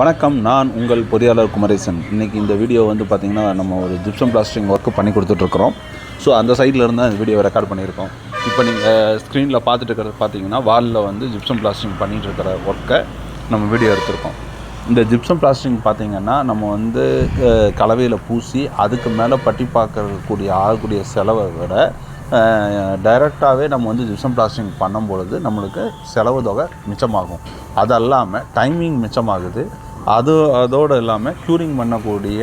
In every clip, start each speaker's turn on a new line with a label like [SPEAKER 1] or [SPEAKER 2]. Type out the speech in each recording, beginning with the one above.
[SPEAKER 1] வணக்கம் நான் உங்கள் பொறியாளர் குமரேசன். இன்றைக்கி இந்த வீடியோ வந்து பார்த்திங்கன்னா நம்ம ஒரு ஜிப்சம் பிளாஸ்டிங் ஒர்க்கு பண்ணி கொடுத்துட்ருக்குறோம். ஸோ அந்த சைடில் இருந்து இந்த வீடியோ ரெக்கார்ட் பண்ணியிருக்கோம். இப்போ நீங்கள் ஸ்க்ரீனில் பார்த்துட்டு இருக்கிறது பார்த்தீங்கன்னா வாலில் வந்து ஜிப்சம் பிளாஸ்டிங் பண்ணிகிட்டு இருக்கிற ஒர்க்கை நம்ம வீடியோ எடுத்திருக்கோம். இந்த ஜிப்சம் பிளாஸ்டிங் பார்த்திங்கன்னா நம்ம வந்து கலவையில் பூசி அதுக்கு மேலே பட்டி பார்க்கக்கூடிய ஆகக்கூடிய செலவை விட டைரெக்டாகவே நம்ம வந்து ஜிப்சம் பிளாஸ்டிங் பண்ணும் பொழுது நம்மளுக்கு செலவு தொகை மிச்சமாகும். அது அல்லாமல் டைமிங் மிச்சமாகுது. அது அதோடு இல்லாமல் க்யூரிங் பண்ணக்கூடிய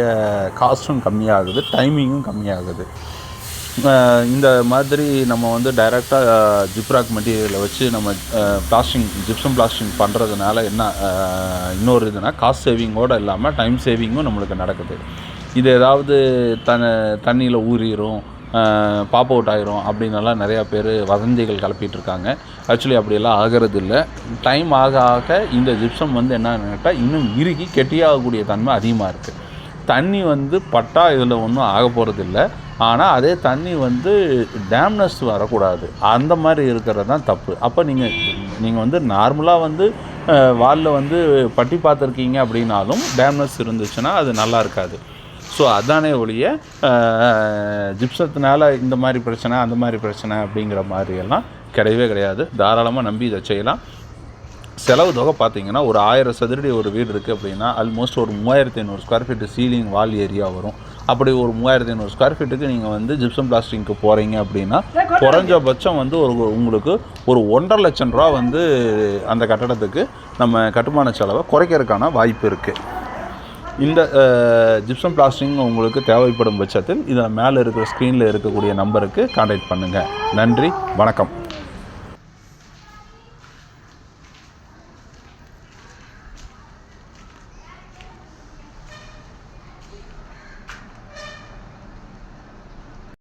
[SPEAKER 1] காஸ்ட்டும் கம்மியாகுது டைமிங்கும் கம்மியாகுது. இந்த மாதிரி நம்ம வந்து டைரெக்டாக ஜிப்ராக் மெட்டீரியலை வச்சு நம்ம பிளாஸ்டிங் ஜிப்சம் பிளாஸ்டிங் பண்ணுறதுனால என்ன இன்னொரு இதுனா காஸ்ட் சேவிங்கோடு இல்லாமல் டைம் சேவிங்கும் நம்மளுக்கு நடக்குது. இது ஏதாவது தன தண்ணியில் ஊறிடும் பாப் அவுட் ஆயிரும் அப்படின்னலாம் நிறையா பேர் வதந்திகள் கிளப்பிட்டு இருக்காங்க ஆக்சுவலி அப்படியெல்லாம் ஆகிறது இல்லை டைம் ஆக ஆக இந்த ஜிப்சம் வந்து என்னன்னு கேட்டால் இன்னும் இறுகி கெட்டியாகக்கூடிய தன்மை அதிகமாக இருக்குது தண்ணி வந்து பட்டா இதில் ஒன்றும் ஆக போகிறது இல்லை ஆனால் அதே தண்ணி வந்து டேம்னஸ் வரக்கூடாது. அந்த மாதிரி இருக்கிறது தான் தப்பு. அப்போ நீங்கள் நீங்கள் வந்து நார்மலாக வந்து வாலில் வந்து பட்டி பார்த்துருக்கீங்க அப்படின்னாலும் டேம்னஸ் இருந்துச்சுன்னா அது நல்லா இருக்காது. ஸோ அதானே ஒழிய ஜிப்சத்தினால இந்த மாதிரி பிரச்சனை அந்த மாதிரி பிரச்சனை அப்படிங்கிற மாதிரியெல்லாம் கிடையவே கிடையாது. தாராளமாக நம்பி இதை செய்யலாம். செலவு தொகை பார்த்தீங்கன்னா ஒரு ஆயிரம் சதுரடி ஒரு வீடு இருக்குது அப்படின்னா ஆல்மோஸ்ட் ஒரு மூவாயிரத்தி ஐநூறு square feet ceiling wall area வரும். அப்படி ஒரு மூவாயிரத்தி ஐநூறு ஸ்கொயர் ஃபீட்டுக்கு நீங்கள் வந்து ஜிப்சம் பிளாஸ்டிங்க்கு போகிறீங்க அப்படின்னா குறைஞ்சபட்சம் வந்து ஒரு உங்களுக்கு ஒரு ஒன்றரை லட்சம் ரூபா வந்து அந்த கட்டடத்துக்கு நம்ம கட்டுமான செலவை குறைக்கிறதுக்கான வாய்ப்பு இருக்குது இந்த ஜிப்சம் பிளாஸ்டிங் உங்களுக்கு தேவைப்படும் பட்சத்தில் இதில் மேலே இருக்கிற ஸ்க்ரீனில் இருக்கக்கூடிய நம்பருக்கு காண்டாக்ட் பண்ணுங்கள் நன்றி வணக்கம்.